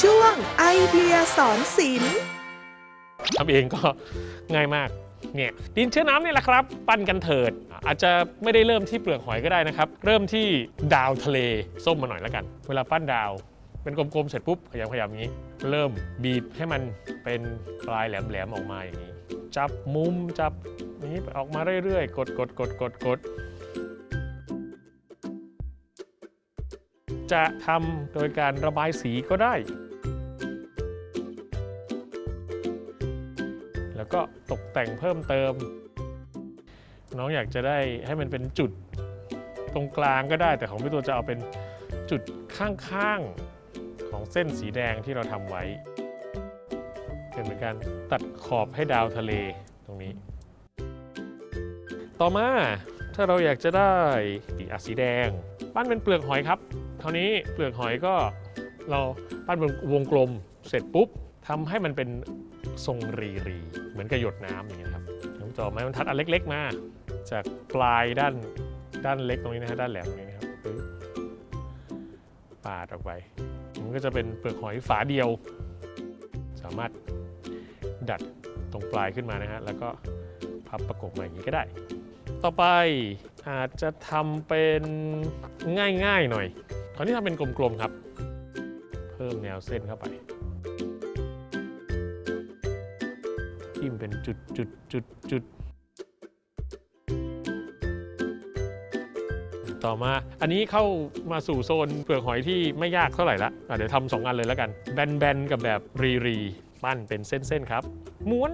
ช่วงไอเดียสอนศิลป์ทำเองก็ง่ายมากเนี่ยดินเชื้อน้ำเนี่ยแหละครับ ปั้นกันเถิด อาจจะไม่ได้เริ่มที่เปลือกหอยก็ได้นะครับ เริ่มที่ดาวทะเลส้มมาหน่อยแล้วกัน เวลาปั้นดาว เป็นกลมๆเสร็จปุ๊บขยำขยำอย่างนี้ เริ่มบีบให้มันเป็นปลายแหลมๆออกมาอย่างนี้ จับมุมจับนี้ออกมาเรื่อยๆ กดกดกดกดกด จะทำโดยการระบายสีก็ได้ แล้วก็ตกแต่งเพิ่มเติม น้องอยากจะได้ให้มันเป็นจุดตรงกลางก็ได้ แต่ของพี่ตัวจะเอาเป็นจุดข้างๆของเส้นสีแดงที่เราทำไว้ เป็นเหมือนการตัดขอบให้ดาวทะเลตรงนี้ ต่อมาถ้าเราอยากจะได้อะสีแดง ปั้นเป็นเปลือกหอยครับ เท่านี้เปลือกหอยก็เราปั้นเป็นวงกลมเสร็จปุ๊บทำให้มันเป็นทรงรีรีเหมือนกับหยดน้ำอย่างเงี้ยครับผมจะเอไม้บรรทัดอันเล็ก ๆ มา จากปลายด้านด้านเล็กตรงนี้นะฮะด้านแหลมตรงนี้นะครับปึ๊บปาดออกไปมันก็จะเป็นเปลือกหอยฝาเดียว สามารถดัดตรงปลายขึ้นมานะฮะแล้วก็พับประกบมาอย่างนี้ก็ได้ ต่อไปอาจจะทำเป็นง่ายๆหน่อย คราวนี้ทำเป็นกลมๆครับ เพิ่มแนวเส้นเข้าไปจิ้มเป็นจุดจุดจุดจุดต่อมาอันนี้เข้ามาสู่โซนเปลือกหอยที่ไม่ยากเท่าไหร่ละอะเดี๋ยวทำสองอันเลยแล้วกัน แบนๆ กับแบบรีรีปั้นเป็นเส้น ๆ ครับ ม้วน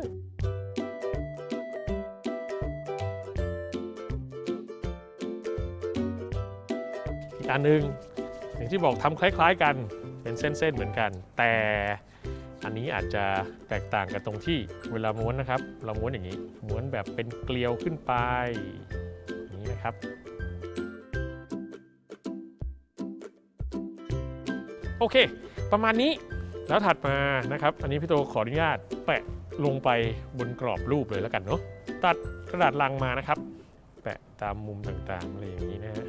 อีกอันหนึ่ง อย่างที่บอกทำคล้ายๆกันเป็นเส้นๆเหมือนกัน แต่อันนี้อาจจะแตกต่างกันตรงที่เวลาม้วนนะครับ เราม้วนอย่างนี้ม้วนแบบเป็นเกลียวขึ้นไปอย่างนี้นะครับ โอเค ประมาณนี้แล้วถัดมานะครับ อันนี้พี่โตขออนุญาตแปะลงไปบนกรอบรูปเลยแล้วกันเนาะตัดกระดาษลังมานะครับ แปะตามมุมต่างๆอะไรอย่างนี้นะฮะ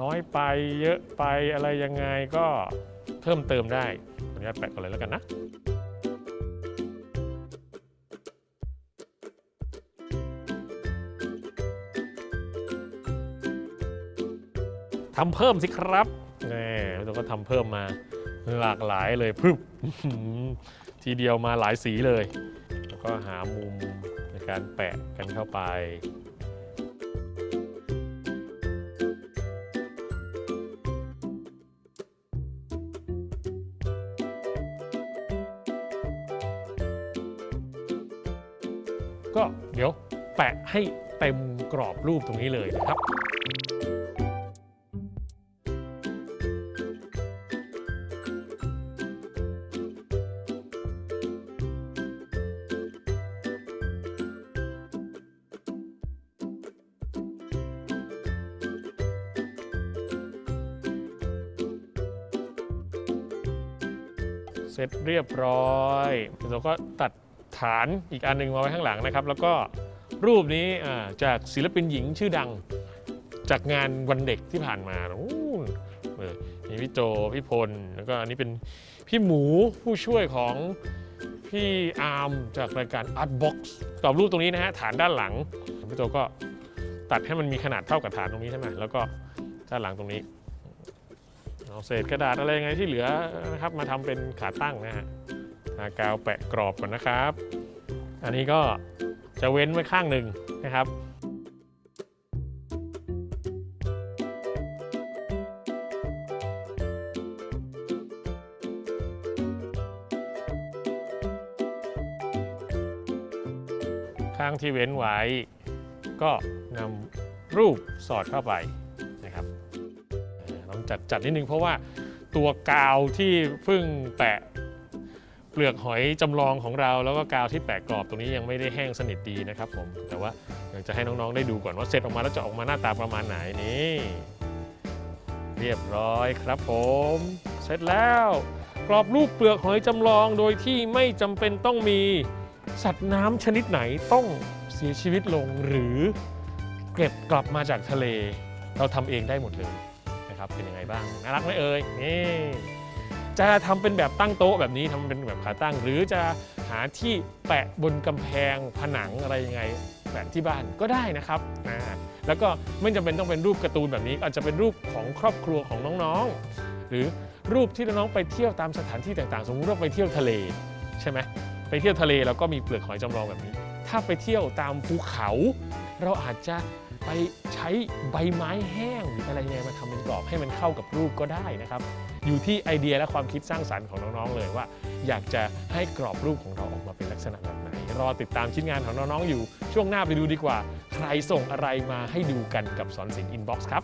น้อยไปเยอะไปอะไรยังไงก็เพิ่มเติมได้ขออนุญาตแปะก่อนเลยแล้วกันนะทำเพิ่มสิครับแน่เราก็ทำเพิ่มมาหลากหลายเลยพึบทีเดียวมาหลายสีเลย แล้วก็หามุมในการแปะกันเข้าไป ก็เดี๋ยวแปะให้เต็มกรอบรูปตรงนี้เลยนะครับเสร็จเรียบร้อยเราก็ตัด ฐานอีกอันหนึงมาไว้ข้างหลังนะครับ แล้วก็รูปนี้จากศิลปินหญิงชื่อดัง จากงานวันเด็กที่ผ่านมาอู้นเออมีพี่โจพี่พล แล้วก็อันนี้เป็นพี่หมูผู้ช่วยของพี่อาร์มจากรายการ Art Box กรอบรูปตรงนี้นะฮะฐานด้านหลังพี่โจก็ตัดให้มันมีขนาดเท่ากับฐานตรงนี้ใช่ไหมแล้วก็ด้านหลังตรงนี้เอาเศษกระดาษอะไรไงที่เหลือนะครับมาทำเป็นขาตั้งนะฮะากาวแปะกรอบก่อนนะครับ อันนี้ก็จะเว้นไว้ข้างหนึ่งนะครับข้างที่เว้นไว้ ก็นำรูปสอดเข้าไปนะครับเอ่อต้องจัดจัดนิดนึงเพราะว่าตัวกาวที่เพิ่งแปะ เปลือกหอยจำลองของเรา แล้วก็กาวที่แปะกรอบตรงนี้ยังไม่ได้แห้งสนิทดีนะครับผมแต่ว่าอยากจะให้น้องๆได้ดูก่อนว่าเสร็จออกมาแล้วจะออกมาหน้าตาประมาณไหนนี่เรียบร้อยครับผม เสร็จแล้วกรอบรูปเปลือกหอยจำลองโดยที่ไม่จำเป็นต้องมีสัตว์น้ำชนิดไหนต้องเสียชีวิตลงหรือเก็บกลับมาจากทะเล เราทำเองได้หมดเลยนะครับเป็นยังไงบ้างน่ารักไหมเอ่ยนี่ จะทำเป็นแบบตั้งโต๊ะแบบนี้ทำเป็นแบบขาตั้ง หรือจะหาที่แปะบนกำแพงผนังอะไรยังไงแปะที่บ้านก็ได้นะครับนะแล้วก็ไม่จำเป็นต้องเป็นรูปการ์ตูนแบบนี้ อาจจะเป็นรูปของครอบครัวของน้องๆ หรือรูปที่น้องๆไปเที่ยวตามสถานที่ต่างๆ สมมติว่าไปเที่ยวทะเล ใช่ไหมไปเที่ยวทะเลแล้วก็มีเปลือกหอยจำลองแบบนี้ ถ้าไปเที่ยวตามภูเขา เราอาจจะ ไปใช้ใบไม้แห้งหรืออะไรยังไงมาทำเป็นกรอบให้มันเข้ากับรูปก็ได้นะครับ อยู่ที่ไอเดียและความคิดสร้างสรรค์ของน้องๆเลยว่า อยากจะให้กรอบรูปของเราออกมาเป็นลักษณะแบบไหน รอติดตามชิ้นงานของน้องๆอยู่ช่วงหน้าไปดูดีกว่า ใครส่งอะไรมาให้ดูกันกับสอนศิลป์อินบ็อกซ์ครับ